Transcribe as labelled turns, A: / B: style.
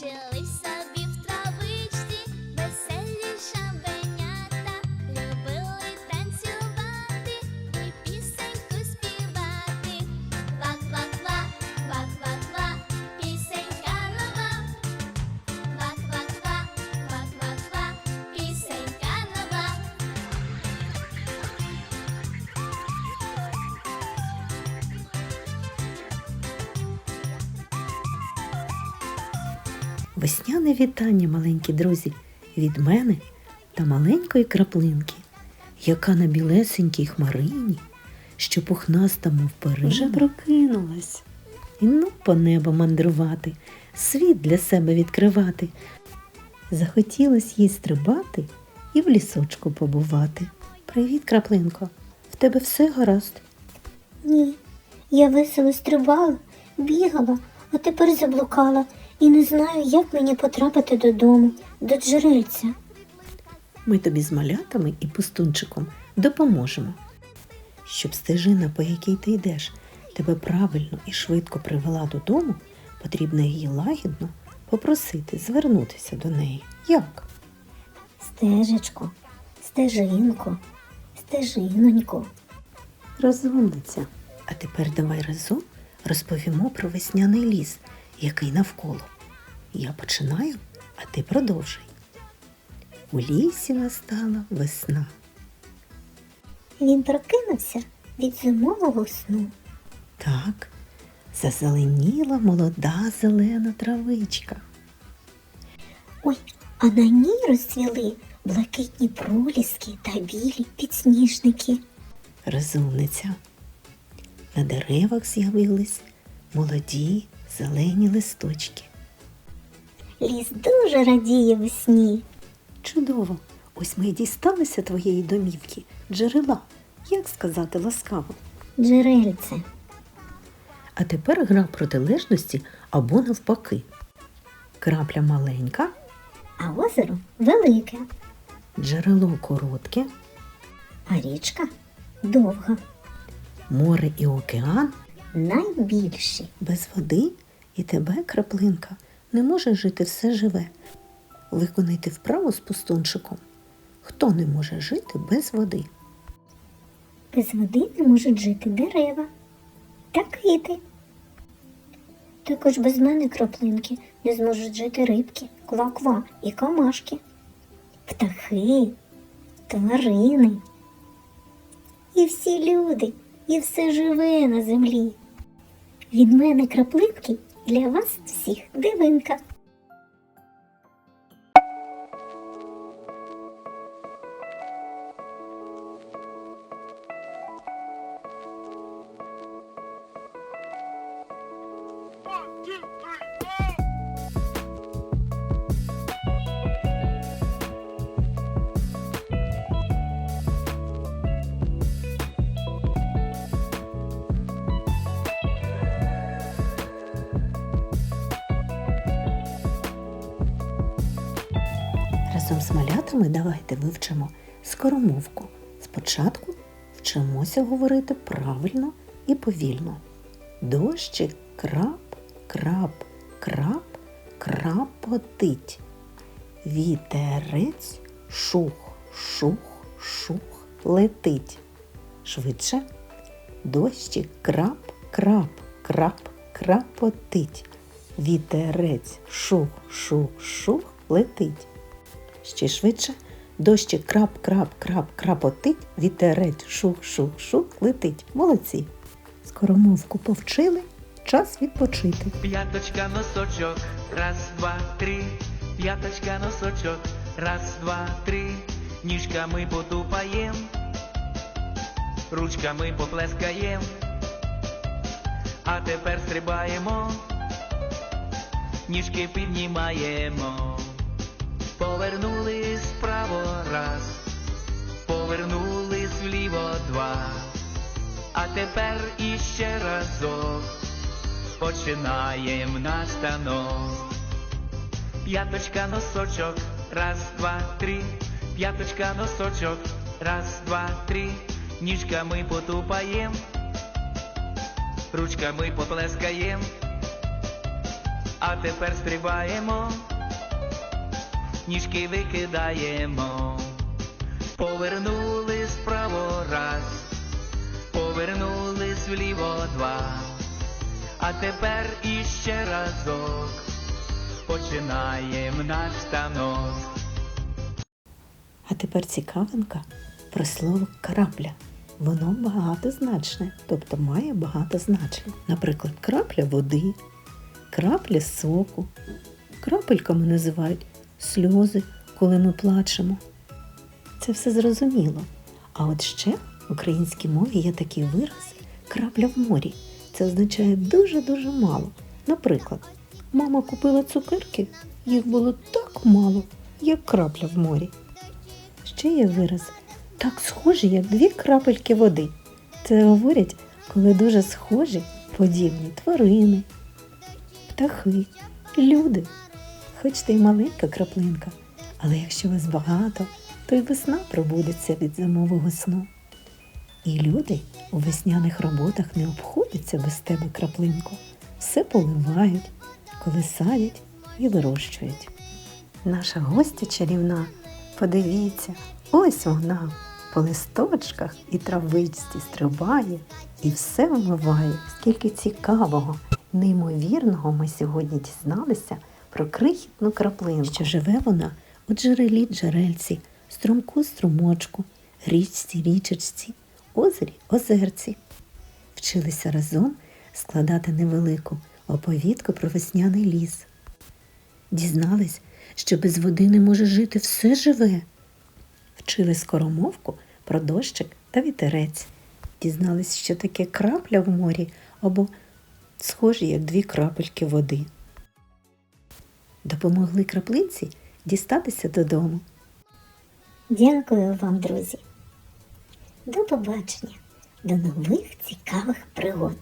A: Жили собі в травичці,
B: Весняне вітання, маленькі друзі, від мене та маленької краплинки, яка на білесенькій хмарині, що пухнаста, мов перина, вже прокинулась. І ну по небу мандрувати, світ для себе відкривати. Захотілось їй стрибати і в лісочку побувати. Привіт, краплинко, в тебе все гаразд.
C: Ні, я весело стрибала, бігала, а тепер заблукала і не знаю, як мені потрапити додому, до джерельця.
B: Ми тобі з малятами і пустунчиком допоможемо. Щоб стежина, по якій ти йдеш, тебе правильно і швидко привела додому, потрібно її лагідно попросити звернутися до неї. Як?
C: Стежечко, стежинко, стежинонько.
B: Розумниця. А тепер давай разом розповімо про весняний ліс, який навколо. Я починаю, а ти продовжуй. У лісі настала весна.
C: Він прокинувся від зимового сну.
B: Так, зазеленіла молода зелена травичка.
C: Ой, а на ній розцвіли блакитні проліски та білі підсніжники.
B: Розумниця. На деревах з'явились молоді зелені листочки.
C: Ліс дуже радіє весні.
B: Чудово! Ось ми й дісталися твоєї домівки, джерела, як сказати ласкаво.
C: Джерельце.
B: А тепер гра протилежності або навпаки. Крапля маленька,
C: А озеро велике,
B: джерело коротке,
C: а річка довга.
B: море і океан
C: Найбільші.
B: без води і тебе, краплинка, не може жити все живе. Виконайте вправу з пустунчиком. Хто не може жити без води?
C: Без води не можуть жити дерева та квіти. Також без мене краплинки не зможуть жити рибки, ква-ква і камашки, птахи, тварини. І всі люди, і все живе на землі. Від мене краплинки для вас всіх дивинка.
B: Разом з малятами давайте вивчимо скоромовку. Спочатку вчимося говорити правильно і повільно. Дощик крап, крап, крап, крапотить. Вітерець шух, шух, шух летить. Швидше. Дощик крап, крап, крап, крапотить. Вітерець шух, шух, шух летить. Ще швидше. Дощик крап, крап, крап, крапотить, вітерець шух, шух, шух летить. Молодці. Скоромовку повчили, час відпочити.
D: П'яточка носочок, раз, два, три, п'яточка носочок, раз, два, три, ніжками потупаєм, ручками поплескаєм, а тепер стрибаємо, ніжки піднімаємо, повернулись вправо раз, повернулись вліво два, а тепер іще разок. Починаєм наш танок. П'яточка носочок, раз, два, три, п'яточка носочок, раз, два, три, ніжками потупаєм, ручками поплескаєм, а тепер стрибаємо, ніжки викидаємо, повернулись вправо раз, повернулись вліво два, а тепер іще разок, починаємо наш станок.
B: А тепер цікавинка про слово крапля. Воно багатозначне, тобто має багато значень. Наприклад, крапля води, крапля соку, крапельками називають сльози, коли ми плачемо. Це все зрозуміло. А от ще в українській мові є такий вираз крапля в морі. Це означає дуже-дуже мало. Наприклад, мама купила цукерки, їх було так мало, як крапля в морі. Ще є вираз так схожі, як дві крапельки води. Це говорять, коли дуже схожі, подібні тварини, птахи, люди. Хоч ти й маленька краплинка, але якщо вас багато, то й весна пробудеться від зимового сну. І люди у весняних роботах не обходяться без тебе краплинку. Все поливають, коли садять і вирощують. Наша гостя чарівна, подивіться, ось вона по листочках і травичці стрибає і все вмиває. Скільки цікавого, неймовірного ми сьогодні дізналися про крихітну краплинку. Що живе вона у джерелі джерельці, струмку струмочку, річці річечці, озері озерці. Вчилися разом складати невелику оповідку про весняний ліс. Дізнались, що без води не може жити все живе. Вчили скоромовку про дощик та вітерець. Дізнались, що таке крапля в морі або схожі, як дві крапельки води. Допомогли краплинці дістатися додому.
C: Дякую вам, друзі. До побачення, до нових цікавих пригод.